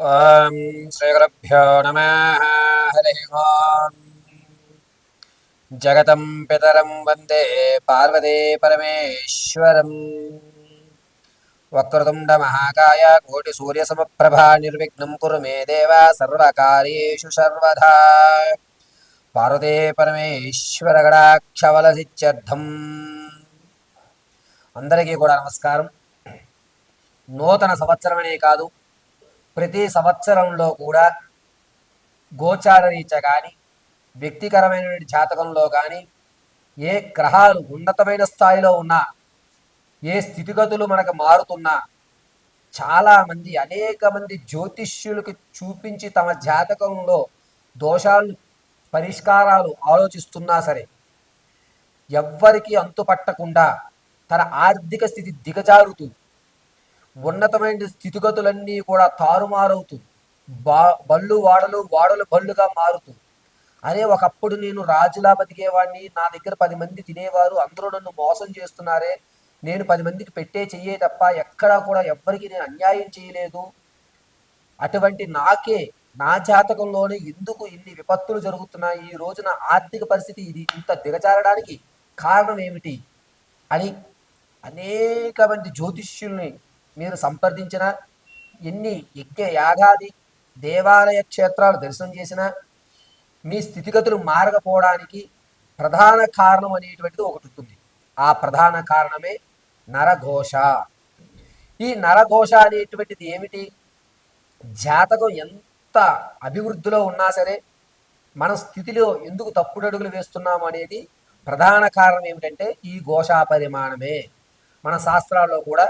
ॐ श्रीगुरुभ्यो नमः हरिः ओम् जगतं पितरं वन्दे पार्वती परमेश्वरम् वक्रतुण्डमहाकाय कोटिसूर्यसमप्रभा निर्विघ्नं कुरु मे देव सर्वकार्येषु सर्वदा పార్వతే పరమేశ్వరగడాక్షవలసిత్యర్థం అందరికీ కూడా నమస్కారం నూతన సంవత్సరమనే కాదు ప్రతి సంవత్సరంలో కూడా గోచార రీత్యా కానీ వ్యక్తికరమైన జాతకంలో కానీ ఏ గ్రహాలు ఉన్నతమైన స్థాయిలో ఉన్నా ఏ స్థితిగతులు మనకు మారుతున్నా చాలామంది అనేక మంది జ్యోతిష్యులకు చూపించి తమ జాతకంలో దోషాలను పరిష్కారాలు ఆలోచిస్తున్నా సరే ఎవ్వరికి అంతుపట్టకుండా తన ఆర్థిక స్థితి దిగజారుతూ ఉన్నతమైన స్థితిగతులన్నీ కూడా తారుమారవుతూ బా బళ్ళు వాడలు వాడలు బళ్ళుగా మారుతూ అరే ఒకప్పుడు నేను రాజులా బతికేవాడిని నా దగ్గర పది మంది తినేవారు అందరూ నన్ను మోసం చేస్తున్నారే నేను పది మందికి పెట్టే చెయ్యే తప్ప ఎక్కడా కూడా ఎవ్వరికి నేను అన్యాయం చేయలేదు. అటువంటి నాకే నా జాతకంలోనే ఎందుకు ఇన్ని విపత్తులు జరుగుతున్నాయి? ఈ రోజున ఆర్థిక పరిస్థితి ఇది ఇంత దిగజారడానికి కారణం ఏమిటి? అని అనేక మంది జ్యోతిష్యుల్ని మీరు సంప్రదించిన ఎన్ని యజ్ఞ యాగాది దేవాలయ క్షేత్రాలు దర్శనం చేసినా మీ స్థితిగతులు మారకపోవడానికి ప్రధాన కారణం అనేటువంటిది ఒకటి ఉంటుంది. ఆ ప్రధాన కారణమే నరఘోష. ఈ నరఘోష అనేటువంటిది ఏమిటి? జాతకం ఎంత అభివృద్ధిలో ఉన్నా సరే మన స్థితిలో ఎందుకు తప్పుడు అడుగులు వేస్తున్నాము అనేది ప్రధాన కారణం ఏమిటంటే ఈ ఘోషా పరిమాణమే మన శాస్త్రాల్లో కూడా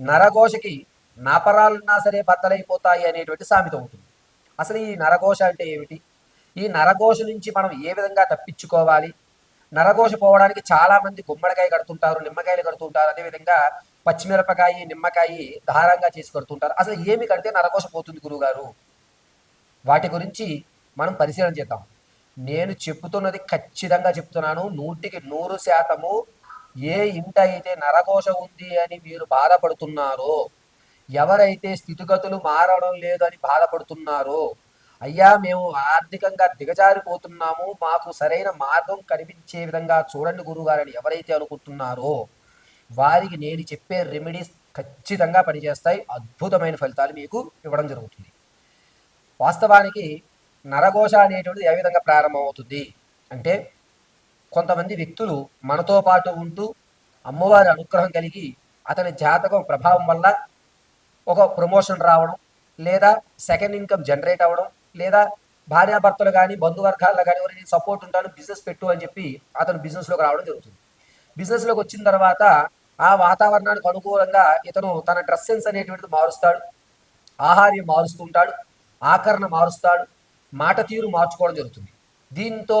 నరఘోషకి నాపరాలున్నా సరే బద్దలైపోతాయి అనేటువంటి సామెత ఉంటుంది. అసలు ఈ నరఘోష అంటే ఏమిటి? ఈ నరఘోష నుంచి మనం ఏ విధంగా తప్పించుకోవాలి? నరఘోష పోవడానికి చాలా మంది గుమ్మడికాయ కడుతుంటారు నిమ్మకాయలు కడుతుంటారు అదేవిధంగా పచ్చిమిరపకాయ నిమ్మకాయ దారంగా చేసి కడుతుంటారు. అసలు ఏమి కడితే నరఘోష పోతుంది గురువుగారు వాటి గురించి మనం పరిశీలన చేద్దాం. నేను చెప్తున్నది ఖచ్చితంగా చెప్తున్నాను నూటికి నూరు శాతము ఏ ఇంట అయితే నరఘోష ఉంది అని మీరు బాధపడుతున్నారో ఎవరైతే స్థితిగతులు మారడం లేదు అని బాధపడుతున్నారో అయ్యా మేము ఆర్థికంగా దిగజారిపోతున్నాము మాకు సరైన మార్గం కనిపించే విధంగా చూడండి గురుగారని ఎవరైతే అనుకుంటున్నారో వారికి నేను చెప్పే రెమెడీస్ ఖచ్చితంగా పనిచేస్తాయి అద్భుతమైన ఫలితాలు మీకు ఇవ్వడం జరుగుతుంది. వాస్తవానికి నరఘోష అనేటువంటిది ఏ విధంగా ప్రారంభమవుతుంది? అంటే కొంతమంది వ్యక్తులు మనతో పాటు ఉంటూ అమ్మవారి అనుగ్రహం కలిగి అతని జాతకం ప్రభావం వల్ల ఒక ప్రమోషన్ రావడం లేదా సెకండ్ ఇన్కమ్ జనరేట్ అవ్వడం లేదా భార్యాభర్తలు కానీ బంధువర్గాల్లో కానీ ఎవరైనా సపోర్ట్ ఉంటాను బిజినెస్ పెట్టు అని చెప్పి అతను బిజినెస్లోకి రావడం జరుగుతుంది. బిజినెస్లోకి వచ్చిన తర్వాత ఆ వాతావరణానికి అనుకూలంగా ఇతను తన డ్రెస్ సెన్స్ అనేటువంటిది మారుస్తాడు. ఆహార్యం మారుస్తుంటాడు ఆకరణ మారుస్తాడు. మాట తీరు మార్చుకోవడం జరుగుతుంది. దీంతో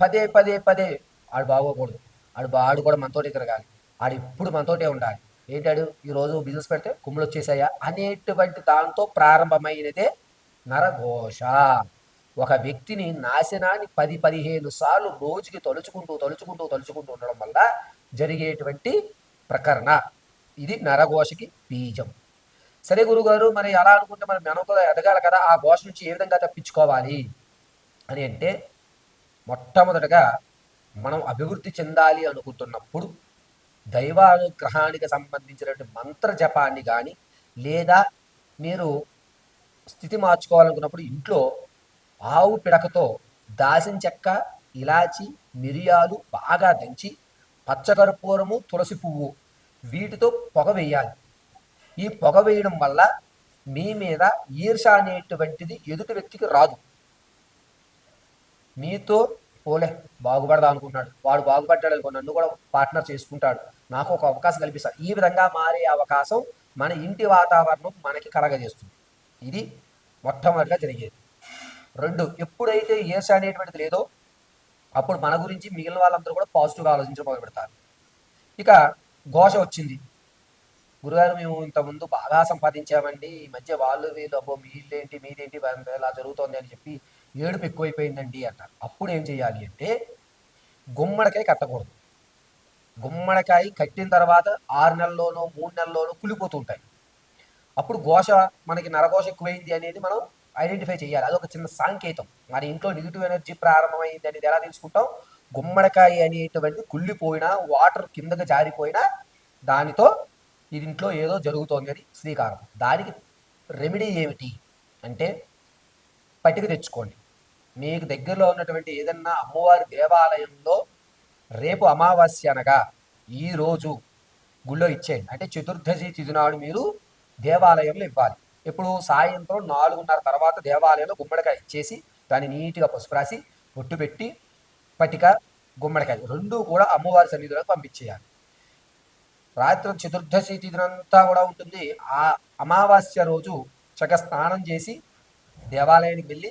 పదే పదే పదే ఆడు బాగోకూడదు. ఆడు బాడు కూడా మనతోటి తిరగాలి. ఆడు ఇప్పుడు మనతోటే ఉండాలి. ఏంటాడు? ఈరోజు బిజినెస్ పెడితే కుమ్ములు వచ్చేసాయా? అనేటువంటి దాంతో ప్రారంభమైనదే నరఘోష. ఒక వ్యక్తిని నాశనాన్ని పది పదిహేను సార్లు రోజుకి తలుచుకుంటూ తలుచుకుంటూ తలుచుకుంటూ ఉండడం వల్ల జరిగేటువంటి ప్రకరణ. ఇది నరఘోషకి బీజం. సరే గురుగారు మరి అలా అనుకుంటే మనం కూడా ఎదగాలి కదా? ఆ ఘోష నుంచి ఏ విధంగా తప్పించుకోవాలి? అని అంటే మొట్టమొదటగా మనం అభివృద్ధి చెందాలి అనుకుంటున్నప్పుడు దైవానుగ్రహానికి సంబంధించినటువంటి మంత్ర జపాన్ని కానీ లేదా మీరు స్థితి మార్చుకోవాలనుకున్నప్పుడు ఇంట్లో ఆవు పిడకతో దాసిన చెక్క ఇలాచి మిరియాలు బాగా దంచి పచ్చకర్పూరము తులసి పువ్వు వీటితో పొగ వేయాలి. ఈ పొగ వేయడం వల్ల మీ మీద ఈర్ష అనేటువంటిది ఎదుటి వ్యక్తికి రాదు. మీతో పోలే బాగుపడదా అనుకుంటున్నాడు. వాడు బాగుపడ్డాడు అనుకో నన్ను కూడా పార్ట్నర్ చేసుకుంటాడు. నాకు ఒక అవకాశం కల్పిస్తాడు ఈ విధంగా మారే అవకాశం మన ఇంటి వాతావరణం మనకి కలగజేస్తుంది. ఇది మొట్టమొదటిగా జరిగేది. రెండు ఎప్పుడైతే ఈర్ష అనేటువంటిది లేదో అప్పుడు మన గురించి మిగిలిన వాళ్ళందరూ కూడా పాజిటివ్గా ఆలోచించడం మొదలు పెడతారు. ఇక ఘోష వచ్చింది. గురుగారు మేము ఇంతకుముందు బాగా సంపాదించామండి. ఈ మధ్య వాళ్ళు వీళ్ళు అబ్బో మీళ్ళేంటి మీదేంటి ఇలా జరుగుతోంది అని చెప్పి ఏడుపు ఎక్కువైపోయిందండి అంటారు అప్పుడు ఏం చేయాలి అంటే గుమ్మడికాయ కట్టకూడదు. గుమ్మడికాయ కట్టిన తర్వాత ఆరు నెలల్లోనో మూడు నెలల్లోనో కులిపోతుంటాయి అప్పుడు ఘోష మనకి నరఘోష ఎక్కువైంది అనేది మనం ఐడెంటిఫై చేయాలి. అదొక చిన్న సాంకేతం. మన ఇంట్లో నెగిటివ్ ఎనర్జీ ప్రారంభమైంది అనేది ఎలా తెలుసుకుంటాం? గుమ్మడికాయ అనేటువంటి కుళ్ళిపోయినా వాటర్ కిందకి జారిపోయినా దానితో ఇది ఇంట్లో ఏదో జరుగుతోంది అని శ్రీకారం. దానికి రెమెడీ ఏమిటి? అంటే పట్టిక తెచ్చుకోండి. మీకు దగ్గరలో ఉన్నటువంటి ఏదన్నా అమ్మవారి దేవాలయంలో రేపు అమావాస్య అనగా ఈరోజు గుళ్ళో ఇచ్చేయండి. అంటే చతుర్దశి తిథినాడు మీరు దేవాలయంలో ఇవ్వాలి. ఇప్పుడు సాయంత్రం నాలుగున్నర తర్వాత దేవాలయంలో గుమ్మడికాయ ఇచ్చేసి దాన్ని నీట్గా పసుపు రాసి ఒట్టు పెట్టి పటిక గుమ్మడికాయ రెండు కూడా అమ్మవారి సన్నిధిలోకి పంపించేయాలి. రాత్రి చతుర్దశి తిథినంతా కూడా ఉంటుంది. ఆ అమావాస్య రోజు చక్కగా స్నానం చేసి దేవాలయానికి వెళ్ళి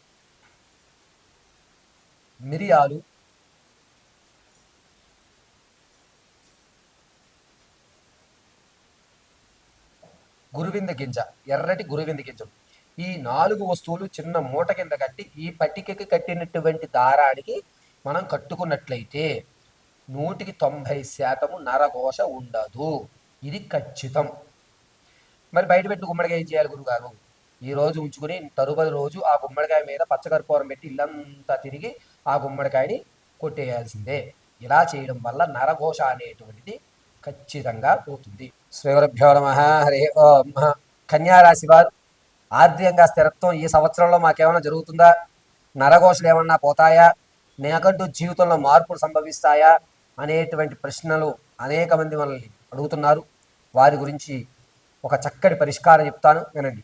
మిరియాలు. గురువింద గింజ ఎర్రటి గురువింద గింజలు ఈ నాలుగు వస్తువులు చిన్న మూట కింద కట్టి ఈ పట్టికకి కట్టినటువంటి దారానికి మనం కట్టుకున్నట్లయితే నూటికి తొంభై శాతము నరఘోష ఉండదు. ఇది ఖచ్చితం. మరి బయట పెట్టి గుమ్మడికాయ ఏం చేయాలి గురుగారు? ఈ రోజు ఉంచుకుని తరువాత రోజు ఆ గుమ్మడికాయ మీద పచ్చకర్పూరం పెట్టి ఇల్లంతా తిరిగి ఆ గుమ్మడికాయని కొట్టేయాల్సిందే. ఇలా చేయడం వల్ల నరఘోష అనేటువంటిది ఖచ్చితంగా పోతుంది. శ్రీగురుభ్యో నమ హరి ఓం. కన్యారాశి వారు ఆర్థికంగా స్థిరత్వం ఈ సంవత్సరంలో మాకేమైనా జరుగుతుందా? నరఘోషలు ఏమన్నా పోతాయా? నాకంటూ జీవితంలో మార్పులు సంభవిస్తాయా? అనేటువంటి ప్రశ్నలు అనేక మంది మనల్ని అడుగుతున్నారు. వారి గురించి ఒక చక్కటి పరిష్కారం చెప్తాను వినండి.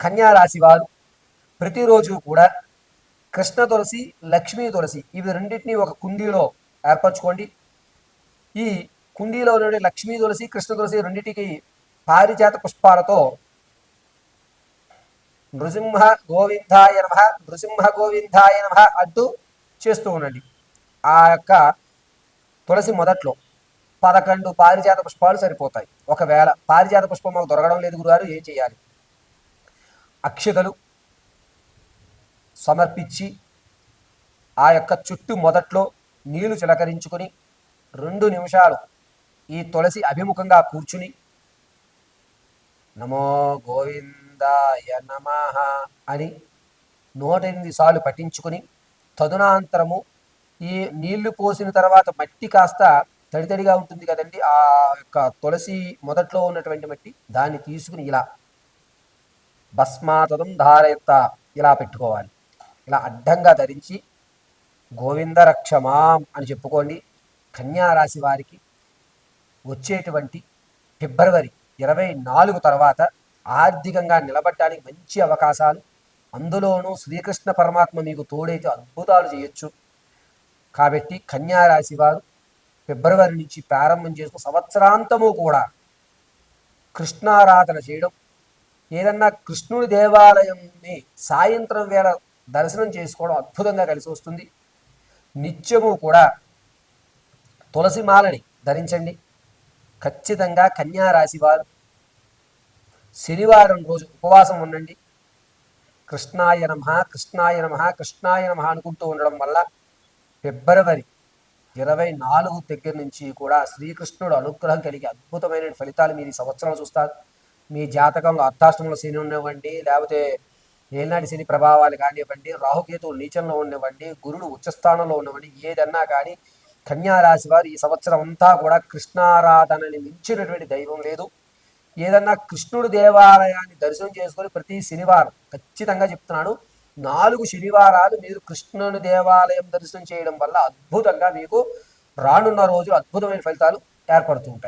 కన్యారాశి వారు ప్రతిరోజు కూడా కృష్ణ తులసి లక్ష్మీ తులసి ఇవి రెండింటినీ ఒక కుండీలో ఏర్పరచుకోండి. ఈ కుండీలో ఉండే లక్ష్మీ తులసి కృష్ణ తులసి రెండింటికి పారిజాత పుష్పాలతో నృసింహ గోవిందాయ నమ నృసింహ గోవిందాయ నమ అంటూ చేస్తూ ఉండండి. ఆ యొక్క తులసి మొదట్లో పదకొండు పారిజాత పుష్పాలు సరిపోతాయి. ఒకవేళ పారిజాత పుష్పం మాకు దొరకడం లేదు గురుగారు ఏం చేయాలి? అక్షతలు సమర్పించి ఆ యొక్క చుట్టూ మొదట్లో నీళ్ళు చిలకరించుకొని రెండు నిమిషాలు ఈ తులసి అభిముఖంగా కూర్చుని నమో గోవిందాయ నమ అని నూట ఎనిమిది సార్లు పఠించుకుని తదునాంతరము ఈ నీళ్ళు పోసిన తర్వాత మట్టి కాస్త తడితడిగా ఉంటుంది కదండి ఆ యొక్క తులసి మొదట్లో ఉన్నటువంటి మట్టి దాన్ని తీసుకుని ఇలా భస్మాతదం ధారయత్త ఇలా పెట్టుకోవాలి. ఇలా అడ్డంగా ధరించి గోవింద రక్షమాం అని చెప్పుకోండి. కన్యా రాశి వారికి వచ్చేటువంటి ఫిబ్రవరి ఇరవై నాలుగు తర్వాత ఆర్థికంగా నిలబడటానికి మంచి అవకాశాలు. అందులోనూ శ్రీకృష్ణ పరమాత్మ మీకు తోడైతే అద్భుతాలు చేయొచ్చు. కాబట్టి కన్యా రాశి వారు ఫిబ్రవరి నుంచి ప్రారంభం చేసుకుని సంవత్సరాంతము కూడా కృష్ణారాధన చేయడం. ఏదన్నా కృష్ణుడి దేవాలయంని సాయంత్రం వేళ దర్శనం చేసుకోవడం అద్భుతంగా కలిసి వస్తుంది. నిత్యము కూడా తులసి మాలని ధరించండి. ఖచ్చితంగా కన్యారాశి వారు శనివారం రోజు ఉపవాసం ఉండండి. కృష్ణాయ నమ కృష్ణాయ నమ కృష్ణాయ నమ అనుకుంటూ ఉండడం వల్ల ఫిబ్రవరి ఇరవై నాలుగు దగ్గర నుంచి కూడా శ్రీకృష్ణుడు అనుగ్రహం కలిగి అద్భుతమైన ఫలితాలు మీరు ఈ సంవత్సరం చూస్తారు. మీ జాతకంలో అర్థాష్టమంలో శని ఉన్నవ్వండి లేకపోతే ఏనాటి శని ప్రభావాలు కానివ్వండి రాహుకేతువు నీచంలో ఉండవండి గురుడు ఉచ్చస్థానంలో ఉండవండి ఏదన్నా కానీ కన్యా రాశి వారు ఈ సంవత్సరం అంతా కూడా కృష్ణారాధనని మించినటువంటి దైవం లేదు. ఏదన్నా కృష్ణుడి దేవాలయాన్ని దర్శనం చేసుకొని ప్రతి శనివారం ఖచ్చితంగా చెప్తున్నాను నాలుగు శనివారాలు మీరు కృష్ణుని దేవాలయం దర్శనం చేయడం వల్ల అద్భుతంగా మీకు రానున్న రోజులు అద్భుతమైన ఫలితాలు ఏర్పడుతూ ఉంటాయి.